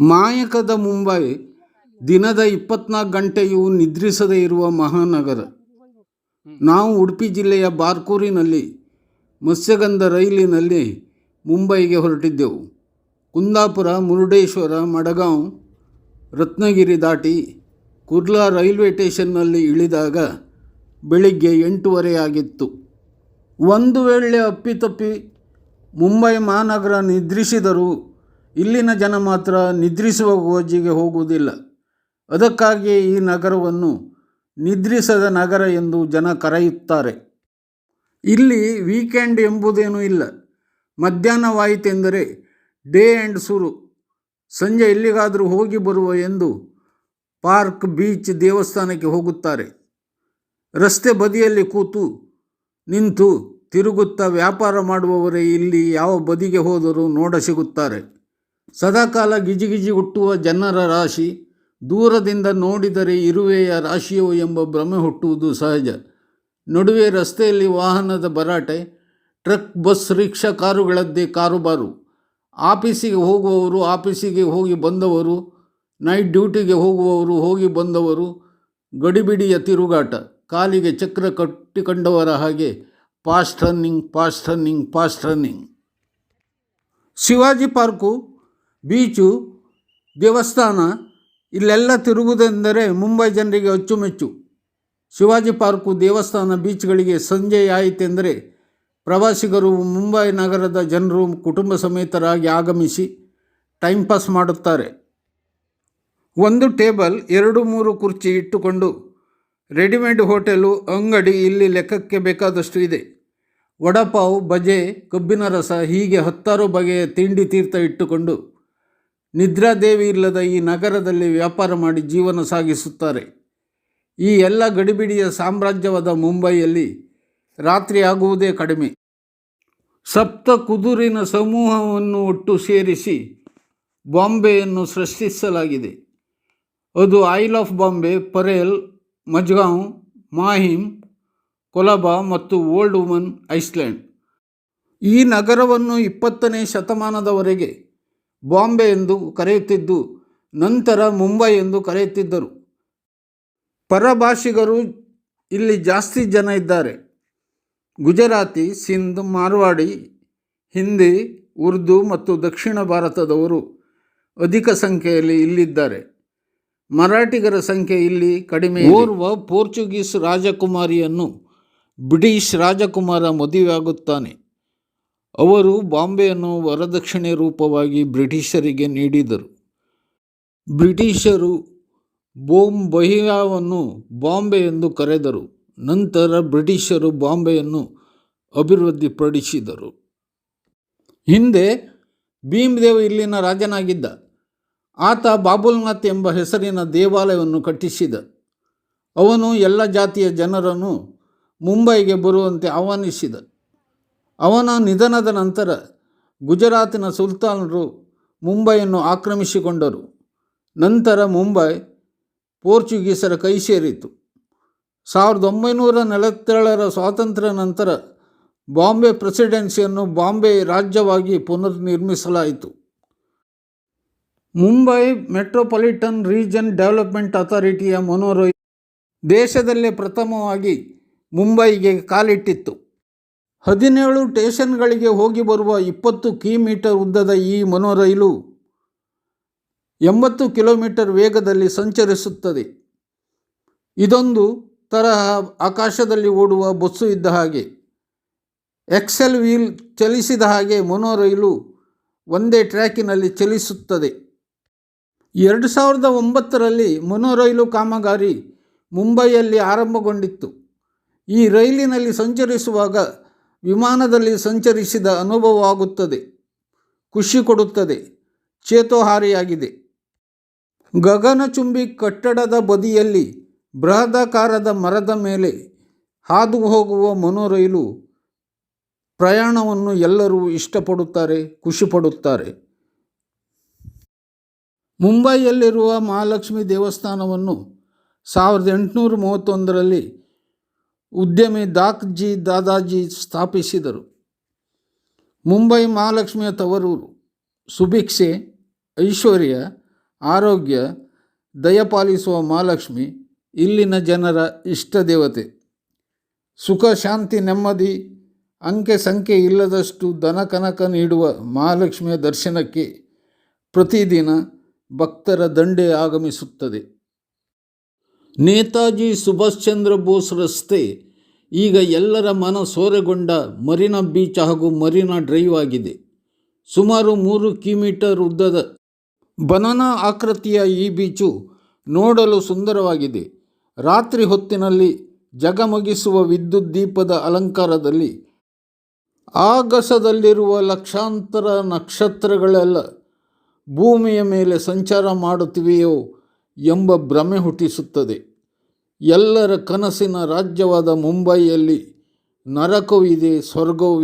ಮಾಯಕದ ಮುಂಬೈ ದಿನದ ಇಪ್ಪತ್ನಾಲ್ಕು ಗಂಟೆಯೂ ನಿದ್ರಿಸದೇ ಇರುವ ಮಹಾನಗರ. ನಾವು ಉಡುಪಿ ಜಿಲ್ಲೆಯ ಬಾರ್ಕೂರಿನಲ್ಲಿ ಮತ್ಸ್ಯಗಂಧ ರೈಲಿನಲ್ಲಿ ಮುಂಬೈಗೆ ಹೊರಟಿದ್ದೆವು. ಕುಂದಾಪುರ, ಮುರುಡೇಶ್ವರ, ಮಡಗಾಂವ್, ರತ್ನಗಿರಿ ದಾಟಿ ಕುರ್ಲಾ ರೈಲ್ವೆ ಸ್ಟೇಷನ್ನಲ್ಲಿ ಇಳಿದಾಗ ಬೆಳಿಗ್ಗೆ ಎಂಟೂವರೆ ಆಗಿತ್ತು ಒಂದು ವೇಳೆ ಅಪ್ಪಿತಪ್ಪಿ ಮುಂಬೈ ಮಹಾನಗರ ನಿದ್ರಿಸಿದರೂ ಇಲ್ಲಿನ ಜನ ಮಾತ್ರ ನಿದ್ರಿಸುವ ಗೋಜಿಗೆ ಹೋಗುವುದಿಲ್ಲ. ಅದಕ್ಕಾಗಿಯೇ ಈ ನಗರವನ್ನು ನಿದ್ರಿಸದ ನಗರ ಎಂದು ಜನ ಕರೆಯುತ್ತಾರೆ. ಇಲ್ಲಿ ವೀಕೆಂಡ್ ಎಂಬುದೇನೂ ಇಲ್ಲ. ಮಧ್ಯಾಹ್ನವಾಯಿತೆಂದರೆ ಡೇ ಆ್ಯಂಡ್ ಸುರು ಸಂಜೆ ಎಲ್ಲಿಗಾದರೂ ಹೋಗಿ ಬರುವ ಎಂದು ಪಾರ್ಕ್ ಬೀಚ್ ದೇವಸ್ಥಾನಕ್ಕೆ ಹೋಗುತ್ತಾರೆ. ರಸ್ತೆ ಬದಿಯಲ್ಲಿ ಕೂತು ನಿಂತು ತಿರುಗುತ್ತಾ ವ್ಯಾಪಾರ ಮಾಡುವವರೇ ಇಲ್ಲಿ ಯಾವ ಬದಿಗೆ ಹೋದರೂ ನೋಡ ಸಿಗುತ್ತಾರೆ. ಸದಾಕಾಲ ಗಿಜಿಗಿಜಿ ಹುಟ್ಟುವ ಜನರ ರಾಶಿ, ದೂರದಿಂದ ನೋಡಿದರೆ ಇರುವೆಯ ರಾಶಿಯೋ ಎಂಬ ಭ್ರಮೆ ಹುಟ್ಟುವುದು ಸಹಜ. ನಡುವೆ ರಸ್ತೆಯಲ್ಲಿ ವಾಹನದ ಭರಾಟೆ, ಟ್ರಕ್, ಬಸ್, ರಿಕ್ಷಾ ಕಾರುಗಳದ್ದೇ ಕಾರುಬಾರು. ಆಫೀಸಿಗೆ ಹೋಗುವವರು ಆಫೀಸಿಗೆ ಹೋಗಿ ಬಂದವರು, ನೈಟ್ ಡ್ಯೂಟಿಗೆ ಹೋಗುವವರು ಹೋಗಿ ಬಂದವರು, ಗಡಿಬಿಡಿಯ ತಿರುಗಾಟ, ಕಾಲಿಗೆ ಚಕ್ರ ಕಟ್ಟಿಕೊಂಡವರ ಹಾಗೆ fast running fast running fast running Shivaji park, beach, ದೇವಸ್ಥಾನ, ಇಲ್ಲೆಲ್ಲ ತಿರುಗುವುದೆಂದರೆ ಮುಂಬೈ ಜನರಿಗೆ ಅಚ್ಚುಮೆಚ್ಚು. ಶಿವಾಜಿ ಪಾರ್ಕು, ದೇವಸ್ಥಾನ, ಬೀಚ್ಗಳಿಗೆ ಸಂಜೆ ಆಯಿತೆಂದರೆ ಪ್ರವಾಸಿಗರು ಮುಂಬೈ ನಗರದ ಜನರು ಕುಟುಂಬ ಸಮೇತರಾಗಿ ಆಗಮಿಸಿ ಟೈಮ್ ಪಾಸ್ ಮಾಡುತ್ತಾರೆ. ಒಂದು ಟೇಬಲ್, ಎರಡು ಮೂರು ಕುರ್ಚಿ ಇಟ್ಟುಕೊಂಡು ರೆಡಿಮೇಡ್ ಹೋಟೆಲು ಅಂಗಡಿ ಇಲ್ಲಿ ಲೆಕ್ಕಕ್ಕೆ ಬೇಕಾದಷ್ಟು ಇದೆ. ವಡಪಾವ್ ಬಜೆ ಕಬ್ಬಿನ ರಸ ಹೀಗೆ ಹತ್ತಾರು ಬಗೆಯ ತಿಂಡಿ ತೀರ್ಥ ಇಟ್ಟುಕೊಂಡು ನಿದ್ರಾದೇವಿ ಇಲ್ಲದ ಈ ನಗರದಲ್ಲಿ ವ್ಯಾಪಾರ ಮಾಡಿ ಜೀವನ ಸಾಗಿಸುತ್ತಾರೆ. ಈ ಎಲ್ಲ ಗಡಿಬಿಡಿಯ ಸಾಮ್ರಾಜ್ಯವಾದ ಮುಂಬೈಯಲ್ಲಿ ರಾತ್ರಿ ಆಗುವುದೇ ಕಡಿಮೆ. ಸಪ್ತ ಕುದುರಿನ ಸಮೂಹವನ್ನು ಒಟ್ಟು ಸೇರಿಸಿ ಬಾಂಬೆಯನ್ನು ಸೃಷ್ಟಿಸಲಾಗಿದೆ. ಅದು ಐಲ್ ಆಫ್ ಬಾಂಬೆ, ಪರೇಲ್, ಮಜ್ಗಾಂವ್, ಮಾಹಿಮ್ ಕೊಲಬಾ ಮತ್ತು ಓಲ್ಡ್ ವುಮನ್ ಐಸ್ಲ್ಯಾಂಡ್ ಈ ನಗರವನ್ನು ಇಪ್ಪತ್ತನೇ ಶತಮಾನದವರೆಗೆ ಬಾಂಬೆ ಎಂದು ಕರೆಯುತ್ತಿದ್ದು, ನಂತರ ಮುಂಬೈ ಎಂದು ಕರೆಯುತ್ತಿದ್ದರು. ಪರಭಾಷಿಗರು ಇಲ್ಲಿ ಜಾಸ್ತಿ ಜನ ಇದ್ದಾರೆ. ಗುಜರಾತಿ, ಸಿಂಧ್, ಮಾರ್ವಾಡಿ, ಹಿಂದಿ, ಉರ್ದು ಮತ್ತು ದಕ್ಷಿಣ ಭಾರತದವರು ಅಧಿಕ ಸಂಖ್ಯೆಯಲ್ಲಿ ಇಲ್ಲಿದ್ದಾರೆ. ಮರಾಠಿಗರ ಸಂಖ್ಯೆ ಇಲ್ಲಿ ಕಡಿಮೆ ಓರ್ವ ಪೋರ್ಚುಗೀಸ್ ರಾಜಕುಮಾರಿಯನ್ನು ಬ್ರಿಟಿಷ್ ರಾಜಕುಮಾರ ಮದುವೆಯಾಗುತ್ತಾನೆ. ಅವರು ಬಾಂಬೆಯನ್ನು ವರದಕ್ಷಿಣೆ ರೂಪವಾಗಿ ಬ್ರಿಟಿಷರಿಗೆ ನೀಡಿದರು. ಬ್ರಿಟಿಷರು ಬೊಂಬಹಿಯಾವನ್ನು ಬಾಂಬೆ ಎಂದು ಕರೆದರು. ನಂತರ ಬ್ರಿಟಿಷರು ಬಾಂಬೆಯನ್ನು ಅಭಿವೃದ್ಧಿಪಡಿಸಿದರು. ಹಿಂದೆ ಭೀಮದೇವ್ ಇಲ್ಲಿನ ರಾಜನಾಗಿದ್ದ. ಆತ ಬಾಬುಲ್ನಾಥ್ ಎಂಬ ಹೆಸರಿನ ದೇವಾಲಯವನ್ನು ಕಟ್ಟಿಸಿದ. ಅವನು ಎಲ್ಲ ಜಾತಿಯ ಜನರನ್ನು ಮುಂಬೈಗೆ ಬರುವಂತೆ ಆಹ್ವಾನಿಸಿದ ಅವನ ನಿಧನದ ನಂತರ ಗುಜರಾತಿನ ಸುಲ್ತಾನರು ಮುಂಬೈಯನ್ನು ಆಕ್ರಮಿಸಿಕೊಂಡರು. ನಂತರ ಮುಂಬೈ ಪೋರ್ಚುಗೀಸರ ಕೈ ಸೇರಿತು. ಸಾವಿರದ ಒಂಬೈನೂರ ನಲವತ್ತೇಳರ ಸ್ವಾತಂತ್ರ್ಯ ನಂತರ ಬಾಂಬೆ ಪ್ರೆಸಿಡೆನ್ಸಿಯನ್ನು ಬಾಂಬೆ ರಾಜ್ಯವಾಗಿ ಪುನರ್ನಿರ್ಮಿಸಲಾಯಿತು. ಮುಂಬೈ ಮೆಟ್ರೋಪಾಲಿಟನ್ ರೀಜನ್ ಡೆವಲಪ್ಮೆಂಟ್ ಅಥಾರಿಟಿಯ ಮೊನೊರೈಲ್ ದೇಶದಲ್ಲೇ ಪ್ರಥಮವಾಗಿ ಮುಂಬೈಗೆ ಕಾಲಿಟ್ಟಿತ್ತು. ಹದಿನೇಳು ಸ್ಟೇಷನ್ಗಳಿಗೆ ಹೋಗಿ ಬರುವ ಇಪ್ಪತ್ತು ಕಿಮೀಟರ್ ಉದ್ದದ ಈ ಮನೋರೈಲು ಎಂಬತ್ತು ಕಿಲೋಮೀಟರ್ ವೇಗದಲ್ಲಿ ಸಂಚರಿಸುತ್ತದೆ. ಇದೊಂದು ತರಹ ಆಕಾಶದಲ್ಲಿ ಓಡುವ ಬಸ್ಸು ಇದ್ದ ಹಾಗೆ. ಎಕ್ಸೆಲ್ ವೀಲ್ ಚಲಿಸಿದ ಹಾಗೆ ಮನೋರೈಲು ಒಂದೇ ಟ್ರ್ಯಾಕಿನಲ್ಲಿ ಚಲಿಸುತ್ತದೆ. ಎರಡು ಸಾವಿರದ ಒಂಬತ್ತರಲ್ಲಿ ಮನೋರೈಲು ಕಾಮಗಾರಿ ಮುಂಬೈಯಲ್ಲಿ ಆರಂಭಗೊಂಡಿತ್ತು. ಈ ರೈಲಿನಲ್ಲಿ ಸಂಚರಿಸುವಾಗ ವಿಮಾನದಲ್ಲಿ ಸಂಚರಿಸಿದ ಅನುಭವವಾಗುತ್ತದೆ ಖುಷಿ ಕೊಡುತ್ತದೆ. ಚೇತೋಹಾರಿಯಾಗಿದೆ. ಗಗನಚುಂಬಿ ಕಟ್ಟಡದ ಬದಿಯಲ್ಲಿ ಬೃಹದಾಕಾರದ ಮರದ ಮೇಲೆ ಹಾದು ಹೋಗುವ ಮನೋರೈಲು ಪ್ರಯಾಣವನ್ನು ಎಲ್ಲರೂ ಇಷ್ಟಪಡುತ್ತಾರೆ, ಖುಷಿಪಡುತ್ತಾರೆ. ಮುಂಬೈಯಲ್ಲಿರುವ ಮಹಾಲಕ್ಷ್ಮಿ ದೇವಸ್ಥಾನವನ್ನು ಸಾವಿರದ ಎಂಟುನೂರ ಮೂವತ್ತೊಂದರಲ್ಲಿ ಉದ್ಯಮಿ ದಾಕ್ಜಿ ದಾದಾಜಿ ಸ್ಥಾಪಿಸಿದರು. ಮುಂಬೈ ಮಹಾಲಕ್ಷ್ಮಿಯ ತವರೂರು, ಸುಭಿಕ್ಷೆ, ಐಶ್ವರ್ಯ, ಆರೋಗ್ಯ, ದಯಪಾಲಿಸುವ ಮಹಾಲಕ್ಷ್ಮಿ, ಇಲ್ಲಿನ ಜನರ ಇಷ್ಟ ದೇವತೆ. ಸುಖ, ಶಾಂತಿ, ನೆಮ್ಮದಿ, ಅಂಕೆ ಸಂಖ್ಯೆ ಇಲ್ಲದಷ್ಟು ದನ ಕನಕ ನೀಡುವ ಮಹಾಲಕ್ಷ್ಮಿಯ ದರ್ಶನಕ್ಕೆ ಪ್ರತಿದಿನ ಭಕ್ತರ ದಂಡೆ ಆಗಮಿಸುತ್ತದೆ. ನೇತಾಜಿ ಸುಭಾಷ್ ಚಂದ್ರ ಬೋಸ್ ರಸ್ತೆ ಈಗ ಎಲ್ಲರ ಮನ ಸೋರೆಗೊಂಡ ಮರೀನಾ ಬೀಚ್ ಹಾಗೂ ಮರಿನಾ ಡ್ರೈವ್ ಆಗಿದೆ. ಸುಮಾರು ಮೂರು ಕಿಮೀಟರ್ ಉದ್ದದ ಬನಾನಾ ಆಕೃತಿಯ ಈ ಬೀಚು ನೋಡಲು ಸುಂದರವಾಗಿದೆ. ರಾತ್ರಿ ಹೊತ್ತಿನಲ್ಲಿ ಜಗಮಗಿಸುವ ವಿದ್ಯುತ್ ದೀಪದ ಅಲಂಕಾರದಲ್ಲಿ ಆಗಸದಲ್ಲಿರುವ ಲಕ್ಷಾಂತರ ನಕ್ಷತ್ರಗಳೆಲ್ಲ ಭೂಮಿಯ ಮೇಲೆ ಸಂಚಾರ ಮಾಡುತ್ತಿವೆಯೋ ಎಂಬ ಭ್ರಮೆ ಹುಟ್ಟಿಸುತ್ತದೆ. ಎಲ್ಲರ ಕನಸಿನ ರಾಜ್ಯವಾದ ಮುಂಬೈಯಲ್ಲಿ ನರಕವಿದೆ ಸ್ವರ್ಗವಿದೆ